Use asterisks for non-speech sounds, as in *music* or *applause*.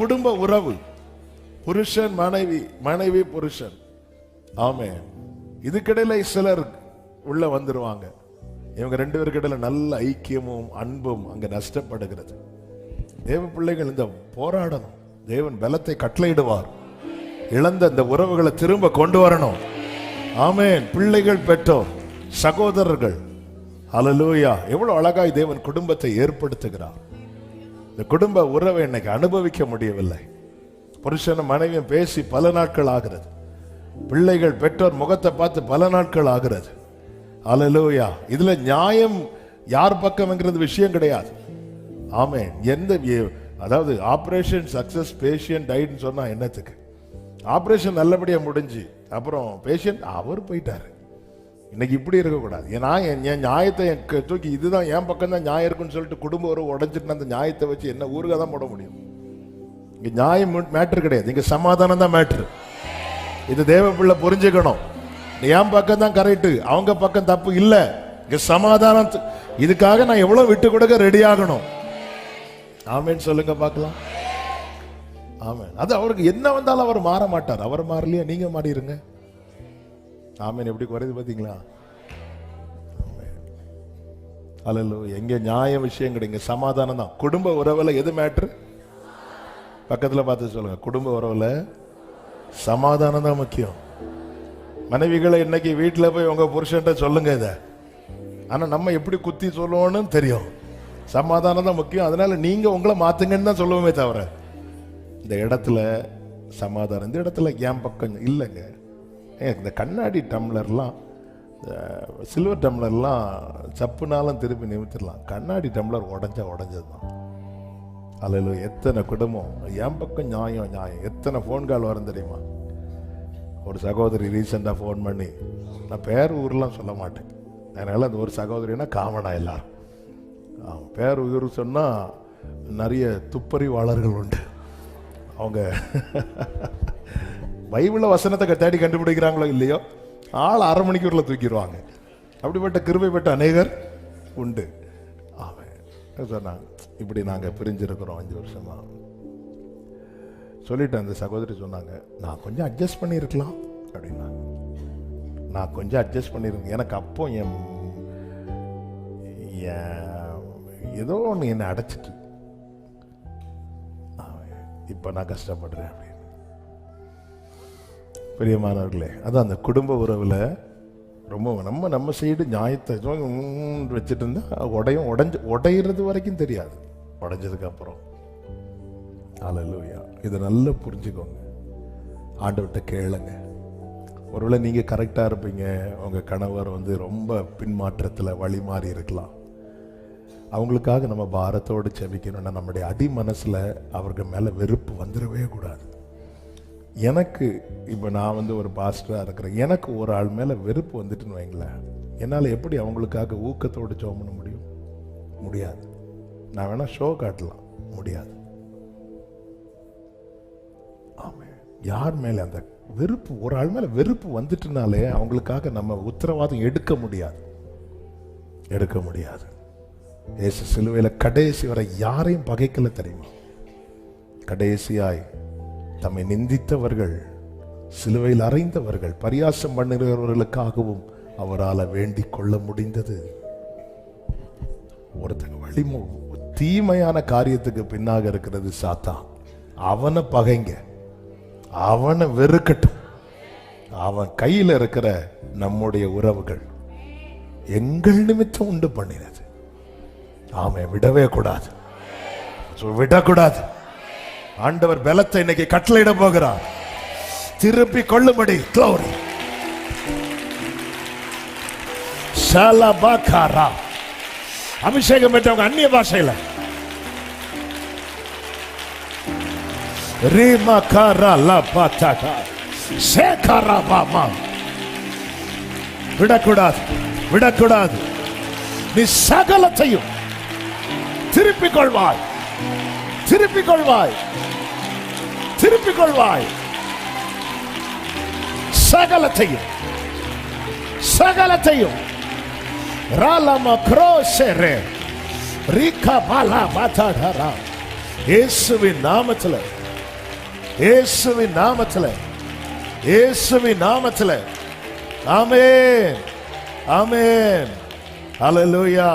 குடும்ப உறவு புருஷன் மனைவி மனைவி புருஷன். ஆமே இதுக்கிடையில சிலர் உள்ள வந்துருவாங்க. இவங்க ரெண்டு பேருக்கிடையில நல்ல ஐக்கியமும் அன்பும் அங்க நஷ்டப்படுகிறது. தேவ பிள்ளைகள் இந்த போராடணும். தேவன் பலத்தை கட்டளையிடுவார். இழந்த இந்த உறவுகளை திரும்ப கொண்டு வரணும். ஆமேன். பிள்ளைகள் பெற்றோர் சகோதரர்கள். அலலூயா எவ்வளவு அழகாய் தேவன் குடும்பத்தை ஏற்படுத்துகிறார். இந்த குடும்ப உறவை இன்னைக்கு அனுபவிக்க முடியவில்லை. புருஷனும் மனைவியும் பேசி பல நாட்கள் ஆகிறது. பிள்ளைகள் பெற்றோர் முகத்தை பார்த்து பல நாட்கள் ஆகிறது. அலலூயா இதுல நியாயம் யார் பக்கம்ங்கிறது விஷயம் கிடையாது. ஆமே எந்த அதாவது ஆப்ரேஷன் சக்சஸ் பேஷியன்ட் டைட்னு சொன்னா என்னத்துக்கு? ஆப்ரேஷன் நல்லபடியாக முடிஞ்சு அப்புறம் பேஷண்ட் அவர் போயிட்டாரு. இன்னைக்கு இப்படி இருக்கக்கூடாது. ஏன்னா என் நியாயத்தை தூக்கி இதுதான் என் பக்கம் தான் நியாயம் இருக்குன்னு சொல்லிட்டு குடும்ப உறவு உடஞ்சிட்டு அந்த நியாயத்தை வச்சு என்ன ஊருக தான் போட முடியும்? இங்க நியாயம் மேட்டர் கிடையாது. இங்க சமாதானம் தான் மேட்ரு இது தேவ பிள்ளை புரிஞ்சுக்கணும். என் பக்கம் தான் கரெக்ட் அவங்க பக்கம் தப்பு இல்லை. இங்க சமாதானம் இதுக்காக நான் எவ்வளவு விட்டு கொடுக்க ரெடி ஆகணும்? ஆமேன்னு சொல்லுங்க பார்க்கலாம். ஆமாம் அது அவருக்கு என்ன வந்தாலும் அவர் மாற மாட்டார். அவர் மாறலையா? நீங்க மாறிடுங்க ஆமீன். எப்படி குறையுது பார்த்தீங்களா? அலலோ எங்க நியாய விஷயம் கிடைங்க சமாதானம் தான். குடும்ப உறவுல எது மேட்ரு பக்கத்தில் பார்த்து சொல்லுங்க. குடும்ப உறவுல சமாதானம் தான் முக்கியம். மனைவிகளை இன்னைக்கு வீட்டில் போய் உங்க புருஷன்ட்ட சொல்லுங்க இதை. ஆனால் நம்ம எப்படி குத்தி சொல்லுவோன்னு தெரியும். சமாதானம் தான் முக்கியம். அதனால நீங்க உங்களை மாத்துங்கன்னு தான் சொல்லுவோமே தவிர இந்த இடத்துல சமாதானம் இந்த இடத்துல ஏன் பக்கம் இல்லைங்க. இந்த கண்ணாடி டம்ளர்லாம் சில்வர் டம்ளர்லாம் சப்புனாலும் திருப்பி நிமித்திடலாம். கண்ணாடி டம்ளர் உடஞ்சா உடஞ்சது தான் அதில் எத்தனை குடும்பம் என் பக்கம் நியாயம் நியாயம். எத்தனை ஃபோன் கால் வரும் தெரியுமா? ஒரு சகோதரி ரீசெண்டாக ஃபோன் பண்ணி நான் பேர் ஊர்லாம் சொல்ல மாட்டேன். அதனால் அந்த ஒரு சகோதரினா காமனா எல்லாரும். அவன் பேர் ஊர் சொன்னால் நிறைய துப்பறிவாளர்கள் உண்டு. அவங்க *laughs* பைபிளில் வசனத்தை தேடி கண்டுபிடிக்கிறாங்களோ இல்லையோ? ஆள் அரை மணிக்கூரில் தூக்கிடுவாங்க. அப்படிப்பட்ட கிருபைப்பட்ட அநேகர் உண்டு. அவன் சொன்னாங்க இப்படி நாங்கள் பிரிஞ்சிருக்கிறோம் அஞ்சு வருஷமா. சொல்லிட்டு அந்த சகோதரி சொன்னாங்க நான் கொஞ்சம் அட்ஜஸ்ட் பண்ணியிருக்கலாம் அப்படின்னாங்க. நான் கொஞ்சம் அட்ஜஸ்ட் பண்ணியிருக்கேன். எனக்கு அப்போ என் என் ஏதோ ஒன்று என்னை அடைச்சிட்டு. இப்போ நான் கஷ்டப்படுறேன் அப்படின்னு பிரியமானவர்களே அதான் அந்த குடும்ப உறவில் ரொம்ப நம்ம நம்ம சைடு நியாயத்தை வச்சுட்டு இருந்தா உடையும் உடஞ்சு உடையிறது வரைக்கும் தெரியாது. உடஞ்சதுக்கப்புறம் அப்புறம். இதை நல்லா புரிஞ்சுக்கோங்க. ஆண்டவர்கிட்ட கேளுங்க. ஒருவேளை நீங்கள் கரெக்டாக இருப்பீங்க. உங்கள் கணவர் வந்து ரொம்ப பின்மாற்றத்தில் வழி மாறி இருக்கலாம். அவங்களுக்காக நம்ம பாரத்தோடு செபிக்கணும்னா நம்முடைய அடி மனசில் அவர்கள் மேலே வெறுப்பு வந்துடவே கூடாது. எனக்கு இப்போ நான் வந்து ஒரு பாஸ்டராக இருக்கிறேன். எனக்கு ஒரு ஆள் மேலே வெறுப்பு வந்துட்டுன்னு வைங்களேன். என்னால் எப்படி அவங்களுக்காக ஊக்கத்தோடு ஜோம் பண்ண முடியும்? முடியாது. நான் வேணால் ஷோ காட்டலாம். முடியாது. ஆமே யார் மேலே அந்த வெறுப்பு ஒரு ஆள் மேலே வெறுப்பு வந்துட்டுனாலே அவங்களுக்காக நம்ம உத்தரவாதம் எடுக்க முடியாது. எடுக்க முடியாது. ஏசு சிலுவையில் கடைசி வரை யாரையும் பகைக்கல தெரியுமா? கடைசியாய் தம்மை நிந்தித்தவர்கள் சிலுவையில் அறைந்தவர்கள் பரியாசம் பண்ணுகிறவர்களுக்காகவும் அவரால் வேண்டிக் கொள்ள முடிந்தது. ஒருத்தங்க வழிமு தீமையான காரியத்துக்கு பின்னாக இருக்கிறது சாத்தா அவனை பகைங்க. அவனை வெறுக்கட்டும். அவன் கையில் இருக்கிற நம்முடைய உறவுகள் எங்கள் நிமித்தம் உண்டு பண்ணினது. ஆமை விடவே கூடாது. விடக்கூடாது. ஆண்டவர் பலத்தை இன்னைக்கு கட்டளையிட போகிறார். திருப்பி கொள்ளும்படி க்ளோரி ஷாலபாகாரா. அபிஷேகம் பெற்றவங்க அந்நிய பாஷையில. ரீமகாரா லபாதாகா. சேகாரா பாமா. விடக்கூடாது விடக்கூடாது. நீ சகலத்தையும் திருப்பிக் கொள்வாய். திருப்பிக் கொள்வாய். திருப்பிக் கொள்வாய் சகலத்தையும் சகலத்தையும். ராலம குரோசெரே ரீகா பாலா பாத்தாடரா இயேசுவின் நாமத்துல இயேசுவின் நாமத்துல இயேசுவின் நாமத்துல. ஆமென் ஆமென். ஹalleluya.